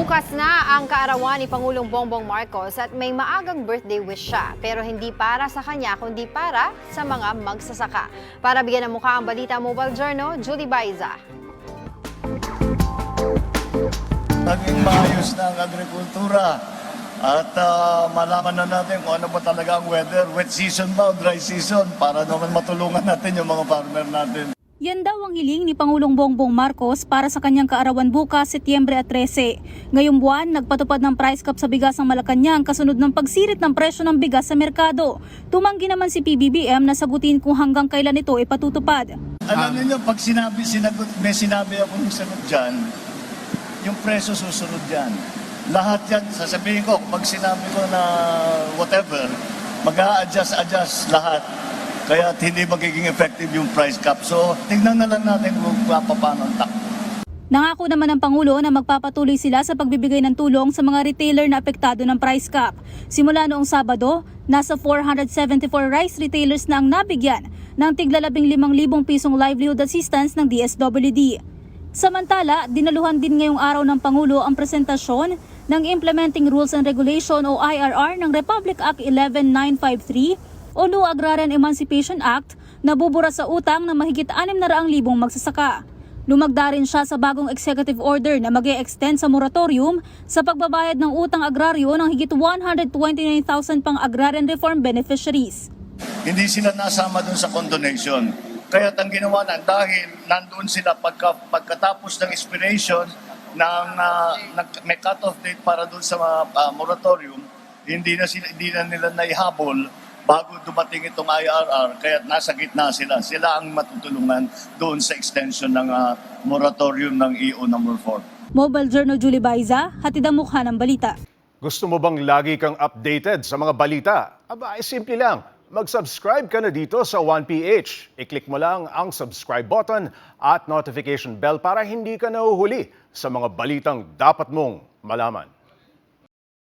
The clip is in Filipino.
Bukas na ang kaarawan ni Pangulong Bongbong Marcos at may maagang birthday wish siya. Pero hindi para sa kanya, kundi para sa mga magsasaka. Para bigyan ng mukha ang Balita Mobile Journal, Julie Baiza. Naging maayos na ang agrikultura at ah, malaman na natin kung ano ba talaga ang weather, wet season ba o dry season para naman matulungan natin yung mga farmer natin. Yan daw ang hiling ni Pangulong Bongbong Marcos para sa kanyang kaarawan bukas, Setyembre at 13. Ngayong buwan, nagpatupad ng price cap sa bigas ang Malacanang kasunod ng pagsirit ng presyo ng bigas sa merkado. Tumanggi naman si PBBM na sagutin kung hanggang kailan ito ipatutupad. Alam niyo, pag sinabi, sinagot, may sinabi ako ng sunod dyan, yung preso susunod dyan. Lahat yan, sasabihin ko, pag sinabi ko na whatever, mag-a-adjust, adjust lahat. Kaya hindi magiging effective yung price cap. So, tingnan na lang natin kung paano ang takbo. Nangako naman ng Pangulo na magpapatuloy sila sa pagbibigay ng tulong sa mga retailer na apektado ng price cap. Simula noong Sabado, nasa 474 rice retailers na ang nabigyan ng tigla 15,000 pisong livelihood assistance ng DSWD. Samantala, dinaluhan din ngayong araw ng Pangulo ang presentasyon ng Implementing Rules and Regulation o IRR ng Republic Act 11953 o New Agrarian Emancipation Act na bubura sa utang ng mahigit 600,000 magsasaka. Lumagda rin siya sa bagong executive order na mag extend sa moratorium sa pagbabayad ng utang agraryo ng higit 129,000 pang agrarian reform beneficiaries. Hindi sila nasama dun sa condonation. Kaya ang ginawa na, dahil nandun sila pagka, pagkatapos ng expiration ng nag- may cut-off date para dun sa ah, moratorium, hindi na, sila, hindi na nila naihabol bago dumating itong IRR, kaya nasa gitna sila. Sila ang matutulungan doon sa extension ng ah, moratorium ng EO number 4. Mobile Journal Julie Baiza, hatid ang mukha ng balita. Gusto mo bang lagi kang updated sa mga balita? Aba, ay simple lang. Mag-subscribe ka na dito sa 1PH. I-click mo lang ang subscribe button at notification bell para hindi ka nahuhuli sa mga balitang dapat mong malaman.